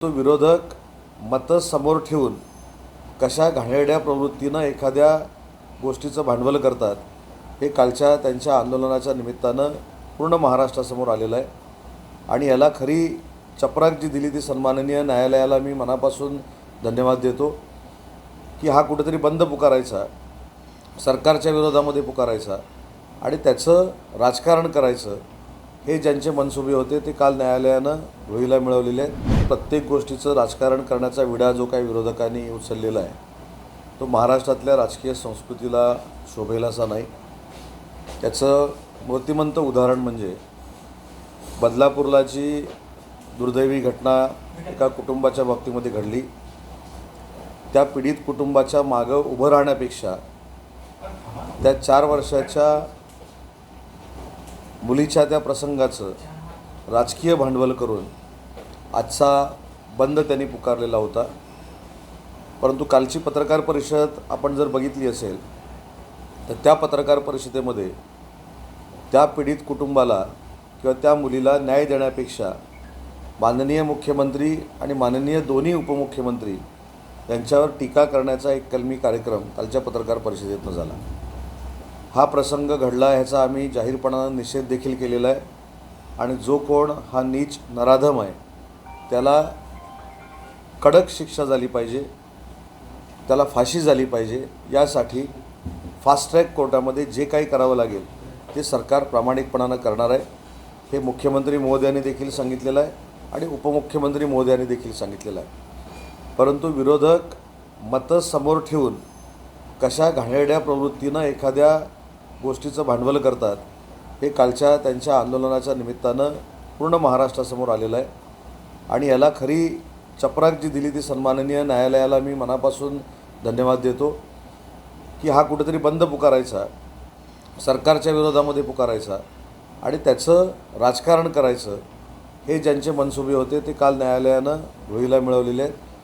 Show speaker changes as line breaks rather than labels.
तो विरोधक मतं समोर ठेवून कशा घाणेरड्या प्रवृत्तीनं एखाद्या गोष्टीचं भांडवल करतात हे कालच्या त्यांच्या आंदोलनाच्या निमित्तानं पूर्ण महाराष्ट्रासमोर आलेलं आहे. आणि याला खरी चपराक जी दिली ती सन्माननीय न्यायालयाला मी मनापासून धन्यवाद देतो की हा कुठेतरी बंद पुकारायचा सरकारच्या विरोधामध्ये पुकारायचा आणि त्याचं राजकारण करायचं हे ज्यांचे मनसुबे होते ते काल न्यायालयानं रुईला मिळवलेले आहेत. प्रत्येक गोष्टीचं राजकारण करण्याचा विडा जो काही विरोधकांनी उचललेला आहे तो महाराष्ट्रातल्या राजकीय संस्कृतीला शोभेलासा नाही. त्याचं मूर्तिमंत उदाहरण म्हणजे बदलापूरला जी दुर्दैवी घटना एका कुटुंबाच्या बाबतीमध्ये घडली त्या पीडित कुटुंबाच्या मागं उभं राहण्यापेक्षा त्या चार वर्षाच्या मुलीच्या त्या प्रसंगाचं राजकीय भांडवल करून आजचा बंद त्यांनी पुकारलेला होता. परंतु कालची पत्रकार परिषद आपण जर बघितली असेल तर त्या पत्रकार परिषदेमध्ये त्या पीडित कुटुंबाला किंवा त्या मुलीला न्याय देण्यापेक्षा माननीय मुख्यमंत्री आणि माननीय दोन्ही उपमुख्यमंत्री यांच्यावर टीका करण्याचा एक कलमी कार्यक्रम कालच्या पत्रकार परिषदेतनं झाला. हा प्रसंग घडला ह्याचा आम्ही जाहीरपणानं निषेध देखील केलेला आहे. आणि जो कोण हा नीच नराधम आहे त्याला कडक शिक्षा झाली पाहिजे त्याला फाशी झाली पाहिजे यासाठी फास्ट ट्रॅक कोर्टामध्ये जे काही करावं लागेल ते सरकार प्रामाणिकपणानं करणार आहे. हे मुख्यमंत्री महोदयांनी देखील सांगितलेलं आहे आणि उपमुख्यमंत्री महोदयांनी देखील सांगितलेलं आहे. परंतु विरोधक मतं समोर ठेवून कशा घाणेरड्या प्रवृत्तीनं एखाद्या गोष्टीचं भांडवल करतात हे कालच्या त्यांच्या आंदोलनाच्या निमित्तानं पूर्ण महाराष्ट्रासमोर आलेलं आहे. आणि याला खरी चपराक जी दिली ती सन्माननीय न्यायालयाला मी मनापासून धन्यवाद देतो की हा कुठेतरी बंद पुकारायचा सरकारच्या विरोधामध्ये पुकारायचा आणि त्याचं राजकारण करायचं हे ज्यांचे मनसुबे होते ते काल न्यायालयानं रुईला मिळवलेले आहेत.